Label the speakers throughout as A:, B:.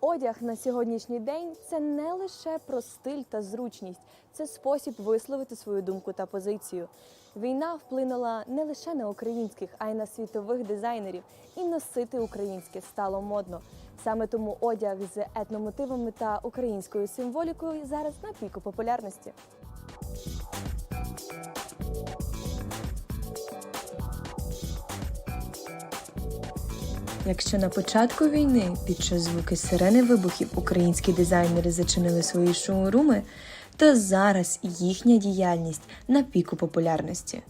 A: Одяг на сьогоднішній день це не лише про стиль та зручність, це спосіб висловити свою думку та позицію. Війна вплинула не лише на українських, а й на світових дизайнерів, і носити українське стало модно. Саме тому одяг з етномотивами та українською символікою зараз на піку популярності. Якщо на початку війни під час звуки сирени вибухів українські дизайнери зачинили свої шоуруми, то зараз їхня діяльність на піку популярності.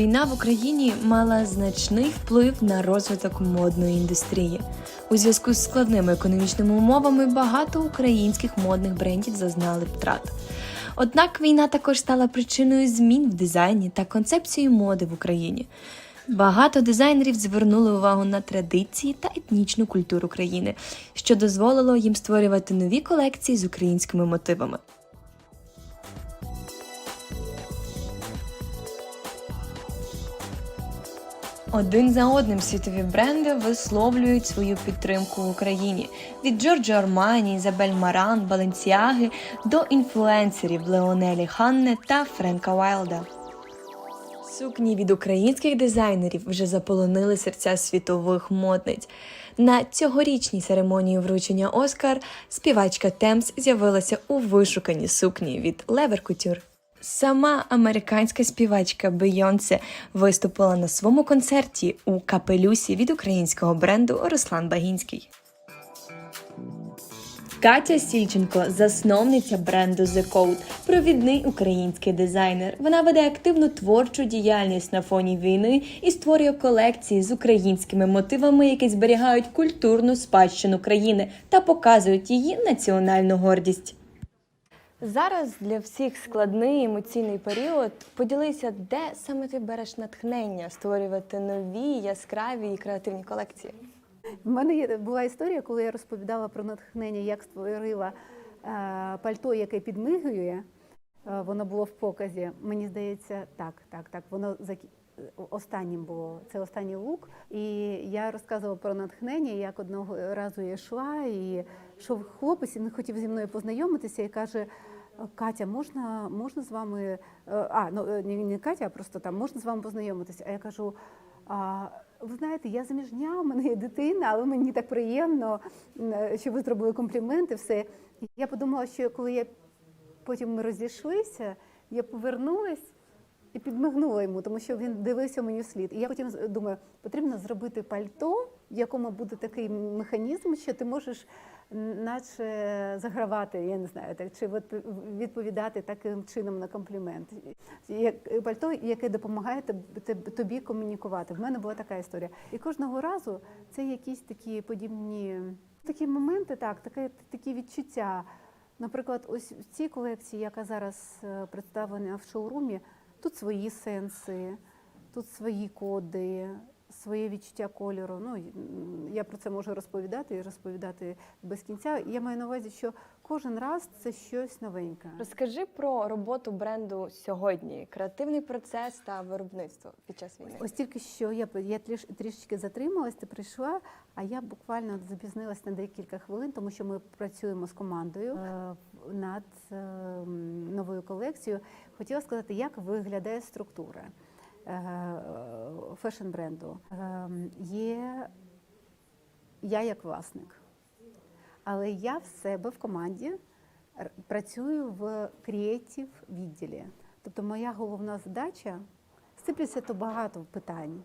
A: Війна в Україні мала значний вплив на розвиток модної індустрії. У зв'язку з складними економічними умовами багато українських модних брендів зазнали втрат. Однак війна також стала причиною змін в дизайні та концепції моди в Україні. Багато дизайнерів звернули увагу на традиції та етнічну культуру країни, що дозволило їм створювати нові колекції з українськими мотивами. Один за одним світові бренди висловлюють свою підтримку в Україні від Джорджо Армані, Ізабель Маран, Баленсіаги до інфлюенсерів Леонелі Ханне та Френка Вайлда. Сукні від українських дизайнерів вже заполонили серця світових модниць. На цьогорічній церемонії вручення Оскар співачка Темс з'явилася у вишуканій сукні від Lever Couture. Сама американська співачка Бейонсе виступила на своєму концерті у капелюсі від українського бренду Руслан Багінський. Катя Сільченко, засновниця бренду The Code, провідний український дизайнер. Вона веде активну творчу діяльність на фоні війни і створює колекції з українськими мотивами, які зберігають культурну спадщину країни та показують її національну гордість. Зараз для всіх складний емоційний період. Поділися, де саме ти береш натхнення створювати нові, яскраві і креативні колекції.
B: У мене є, була історія, коли я розповідала про натхнення, як створила е, пальто, яке підмигує. Е, воно було в показі. Мені здається, так, так, так. Воно закі... останнім було. Це останній лук. І я розказувала про натхнення, як одного разу я йшла, і йшов хлопець, не хотів зі мною познайомитися, і каже. Катя, можна, можна з вами. е, А, ну е, не, не Катя, а просто там можна з вами познайомитися. А я кажу: а, ви знаєте, я заміжня, у мене є дитина, але мені так приємно, що ви зробили компліменти. Все. Я подумала, що коли я потім ми розійшлися, я повернулась і підмигнула йому, тому що він дивився мені вслід. І я потім думаю, потрібно зробити пальто, в якому буде такий механізм, що ти можеш наче загравати, я не знаю, так чи відповідати таким чином на комплімент. Як пальто, яке допомагає тобі комунікувати. В мене була така історія. І кожного разу це якісь такі подібні такі моменти, так, таке, такі відчуття. Наприклад, ось в цій колекції, яка зараз е, представлена в шоурумі, тут свої сенси, тут свої коди, своє відчуття кольору. Ну, я про це можу розповідати і розповідати без кінця. Я маю на увазі, що кожен раз це щось новеньке.
A: Розкажи про роботу бренду сьогодні, креативний процес та виробництво під час війни.
B: Ось тільки що я, я тріш, трішечки затрималась, ти прийшла, а я буквально запізнилась на декілька хвилин, тому що ми працюємо з командою е, над е, новою колекцією. Хотіла сказати, як виглядає структура фешн-бренду. Е, Є я як власник, але я в себе в команді працюю в креатив відділі. Тобто моя головна задача сиплеться то багато питань.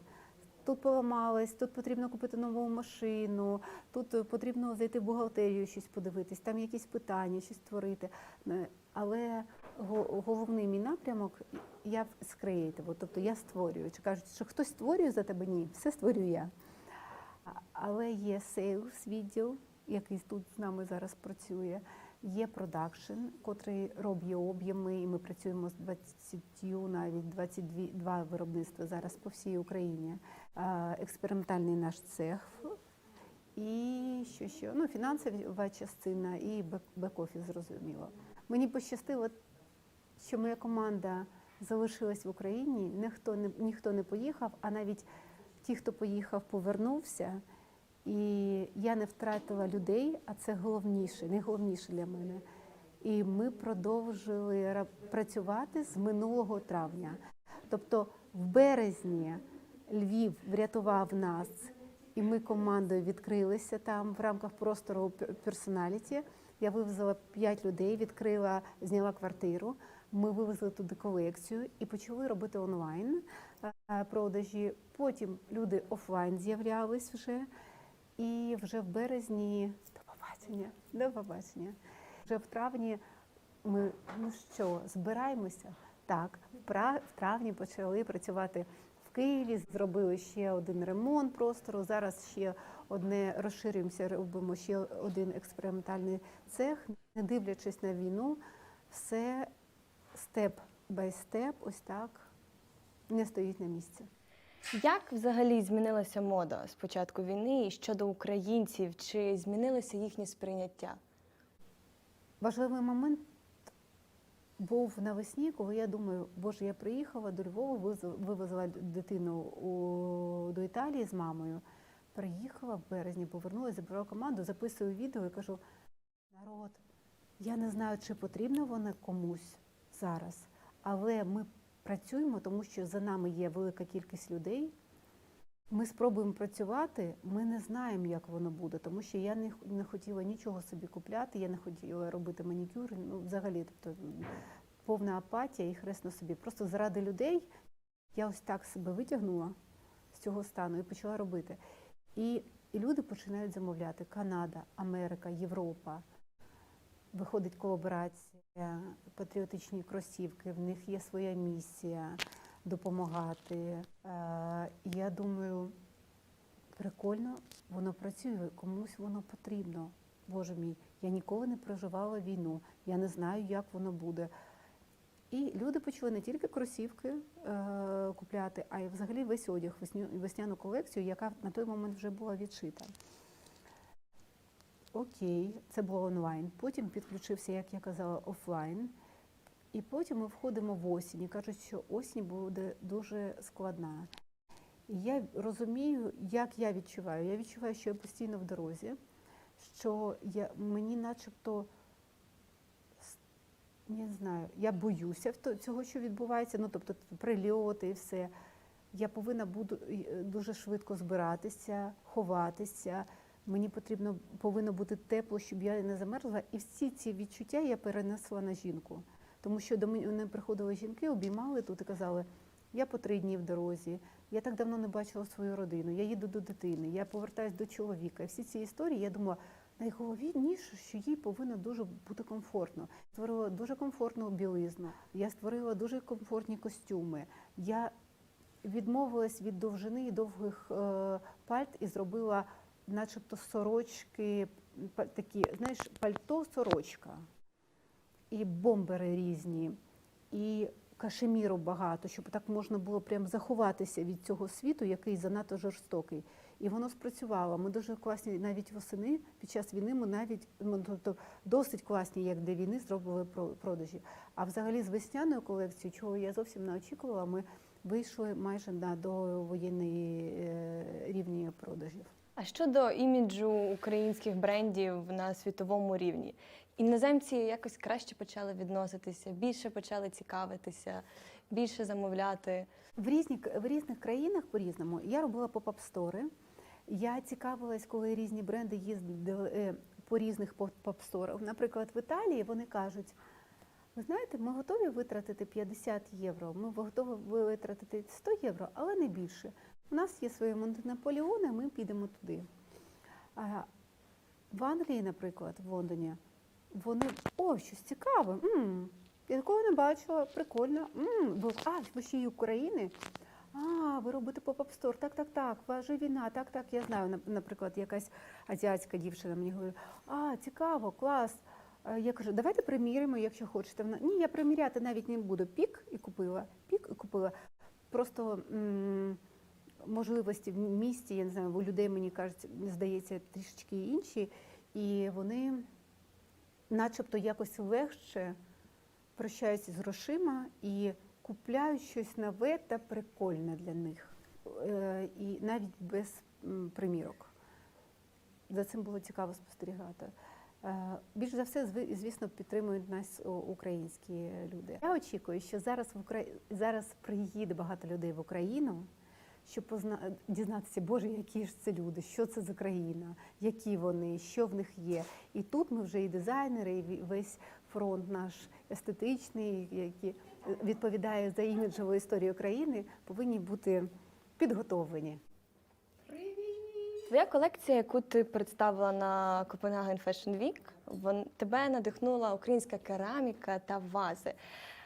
B: Тут поламалось, тут потрібно купити нову машину, тут потрібно зайти в бухгалтерію, щось подивитись, там якісь питання, щось створити. Е, Але головний мій напрямок я з креативу, тобто я створюю. Чи кажуть, що хтось створює за тебе? Ні, все створюю я. Але є сейлс відділ, який тут з нами зараз працює. Є продакшн, котрий робить об'єми, і ми працюємо з 20, навіть 22 два виробництва зараз по всій Україні. Експериментальний наш цех. І що ще? Ну, фінансова частина і бек- бек-офіс, зрозуміло. Мені пощастило, що моя команда залишилась в Україні, ніхто не, ніхто не поїхав, а навіть ті, хто поїхав, повернувся. І я не втратила людей, а це головніше, найголовніше для мене. І ми продовжили працювати з минулого травня. Тобто в березні Львів врятував нас, і ми командою відкрилися там в рамках простору персоналіті. Я вивезла п'ять людей, відкрила, зняла квартиру. Ми вивезли туди колекцію і почали робити онлайн е, продажі. Потім люди офлайн з'являлись вже. І вже в березні до побачення, до побачення. Вже в травні ми ну що, збираємося? Так, в травні почали працювати Києві, зробили ще один ремонт простору. Зараз ще одне розширюємося, робимо ще один експериментальний цех. Не дивлячись на війну, все степ бай степ, ось так не стоїть на місці.
A: Як взагалі змінилася мода з початку війни і щодо українців? Чи змінилося їхнє сприйняття?
B: Важливий момент був навесні, коли я думаю, боже, я приїхала до Львова, вивезла дитину у, до Італії з мамою. Приїхала в березні, повернулася, забрала команду, записую відео і кажу: народ, я не знаю, чи потрібно воно комусь зараз, але ми працюємо, тому що за нами є велика кількість людей. Ми спробуємо працювати, ми не знаємо, як воно буде, тому що я не, хотіла нічого собі купляти, я не хотіла робити манікюр, ну взагалі, тобто повна апатія і хрест на собі. Просто заради людей я ось так себе витягнула з цього стану і почала робити. І, і люди починають замовляти Канада, Америка, Європа. Виходить колаборація, патріотичні кросівки, в них є своя місія допомагати. Е, Я думаю, прикольно, воно працює, комусь воно потрібно. Боже мій, я ніколи не проживала війну, я не знаю, як воно буде. І люди почали не тільки кросівки е, купляти, а й взагалі весь одяг, весню- весняну колекцію, яка на той момент вже була відшита. Окей, це було онлайн. Потім підключився, як я казала, офлайн. І потім ми входимо в осінь і кажуть, що осінь буде дуже складна. І я розумію, як я відчуваю. Я відчуваю, що я постійно в дорозі, що я, мені начебто не знаю, я боюся цього, що відбувається, ну тобто прильоти і все. Я повинна буду е, дуже швидко збиратися, ховатися. Мені потрібно повинно бути тепло, щоб я не замерзла. І всі ці відчуття я перенесла на жінку. Тому що до мене приходили жінки, обіймали тут і казали, я по три дні в дорозі, я так давно не бачила свою родину, я їду до дитини, я повертаюсь до чоловіка. І всі ці історії, я думала, найголовніше, що їй повинно дуже бути комфортно. Створила дуже комфортну білизну, я створила дуже комфортні костюми. Я відмовилась від довжини і довгих е, пальт і зробила, начебто, сорочки, такі, знаєш, пальто-сорочка і бомбери різні, і кашеміру багато, щоб так можна було прям заховатися від цього світу, який занадто жорстокий. І воно спрацювало. Ми дуже класні навіть восени під час війни. Ми навіть ну, тобто досить класні, як для війни, зробили про- продажі. А взагалі з весняною колекцією, чого я зовсім не очікувала, ми вийшли майже на довоєнний е, рівні продажів.
A: А щодо іміджу українських брендів на світовому рівні, іноземці якось краще почали відноситися, більше почали цікавитися, більше замовляти.
B: В, різні, в різних країнах по-різному. Я робила поп-ап стори. Я цікавилась, коли різні бренди їздили е, по різних поп-сторах. Наприклад, в Італії вони кажуть: ви знаєте, ми готові витратити 50 євро, ми готові витратити 100 євро, але не більше. У нас є свої Наполеони, ми підемо туди. В Англії, наприклад, в Лондоні, вони о, щось цікаве. М, я такого не бачила, прикольно. М, ви, а, ви ще й України? А, ви робите поп-ап стор. Так, так, так, у війна, так, так, я знаю. Наприклад, якась азіатська дівчина мені говорить, а, цікаво, клас. Я кажу, давайте приміряємо, якщо хочете. Вона ні, я приміряти навіть не буду. Пік і купила. Пік і купила. Просто м, можливості в місті, я не знаю, у людей, мені кажуть, здається, трішечки інші, і вони начебто якось легше прощаються з грошима і купляють щось нове та прикольне для них. Е, І навіть без примірок. За цим було цікаво спостерігати. Е, Більш за все, звісно, підтримують нас українські люди. Я очікую, що зараз в Укра... зараз приїде багато людей в Україну, щоб позна... дізнатися, Боже, які ж це люди, що це за країна, які вони, що в них є. І тут ми вже і дизайнери, і весь фронт наш естетичний, який відповідає за іміджову історію країни, повинні бути підготовлені.
A: Твоя колекція, яку ти представила на Copenhagen Fashion Week, вон, тебе надихнула українська кераміка та вази.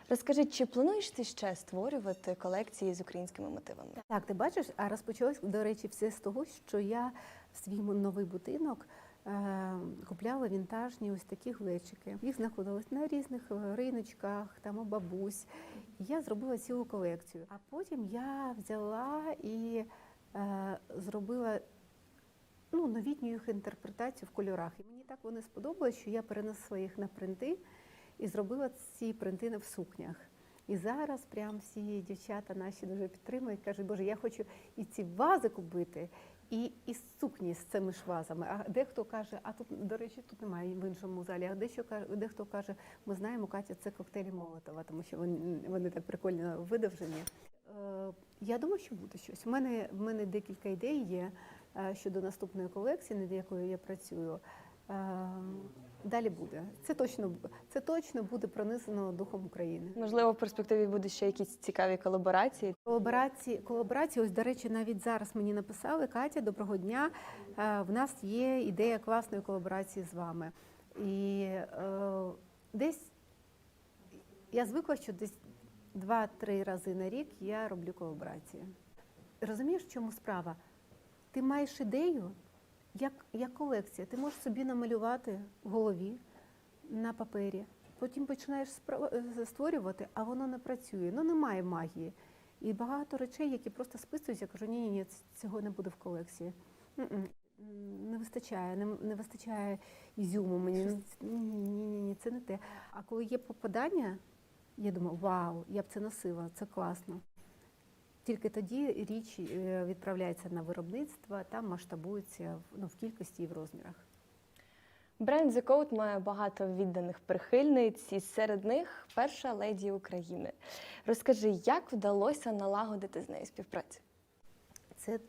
A: Розкажи, чи плануєш ти ще створювати колекції з українськими мотивами?
B: Так, ти бачиш, а розпочалось, до речі, все з того, що я в свій новий будинок е, купляла вінтажні ось такі глечики. Їх знаходилось на різних е, риночках, там у бабусь. І я зробила цілу колекцію. А потім я взяла і е, зробила ну, новітню їх інтерпретацію в кольорах. І мені так вони сподобалось, що я перенесла їх на принти і зробила ці принти в сукнях. І зараз прям всі дівчата наші дуже підтримують, кажуть, Боже, я хочу і ці вази купити, і, і сукні з цими ж вазами. А дехто каже, а тут, до речі, тут немає в іншому залі. А дещо дехто каже, ми знаємо, Катя, це коктейлі Молотова, тому що вони, вони так прикольно видовжені. Е, Я думаю, що буде щось. У мене, в мене декілька ідей є е, щодо наступної колекції, над якою я працюю. Е, Далі буде. Це точно, це точно буде пронизано духом України.
A: Можливо, в перспективі будуть ще якісь цікаві колаборації.
B: Колаборації, колаборації, ось, до речі, навіть зараз мені написали, Катя, доброго дня. Е, В нас є ідея класної колаборації з вами. І е, десь я звикла, що десь два-три рази на рік я роблю колаборації. Розумієш, в чому справа? Ти маєш ідею, як, як колекція. Ти можеш собі намалювати в голові на папері. Потім починаєш е, створювати, а воно не працює. Ну немає магії. І багато речей, які просто списуються, кажу, ні, ні, ні, цього не буде в колекції. М-м. М, Не вистачає, не, не вистачає ізюму мені. Ні, ні, ні, ні, ні, це не те. А коли є попадання, я думаю, вау, я б це носила, це класно. Тільки тоді річ е, відправляється на виробництво, там масштабується ну, в кількості і в розмірах.
A: Бренд The Coat має багато відданих прихильниць, і серед них перша леді України. Розкажи, як вдалося налагодити з нею співпрацю?
B: Це,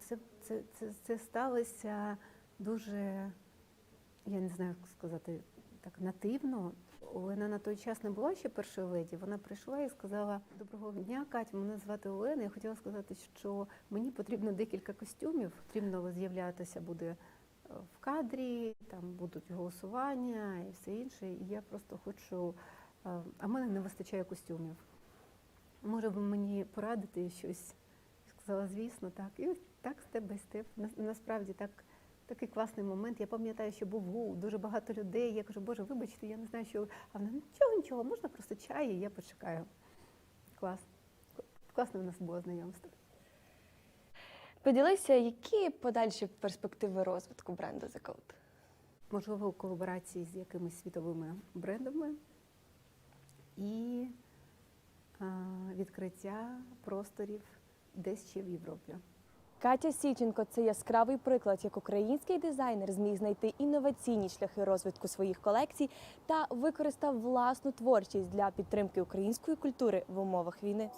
B: це, це, це, це сталося дуже, я не знаю, як сказати, так нативно. Олена на той час не була ще першою леді. Вона прийшла і сказала: Доброго дня, Катя, мене звати Олена. Я хотіла сказати, що мені потрібно декілька костюмів. Потрібно з'являтися буде е, в кадрі, там будуть голосування і все інше. І я просто хочу, е, а мене не вистачає костюмів. Може, ви мені порадите щось? Сказала, звісно, так. І так степ бай степ. Насправді так, такий класний момент. Я пам'ятаю, що був гул, дуже багато людей. Я кажу, Боже, вибачте, я не знаю, що. ви». А вона нічого, нічого, можна просто чай, і я почекаю. Клас. Класне в нас було знайомство.
A: Поділися, які подальші перспективи розвитку бренду The Coat?
B: Можливо, у колаборації з якимись світовими брендами і а, відкриття просторів десь ще в Європі.
A: Катя Січенко це яскравий приклад, як український дизайнер зміг знайти інноваційні шляхи розвитку своїх колекцій та використав власну творчість для підтримки української культури в умовах війни.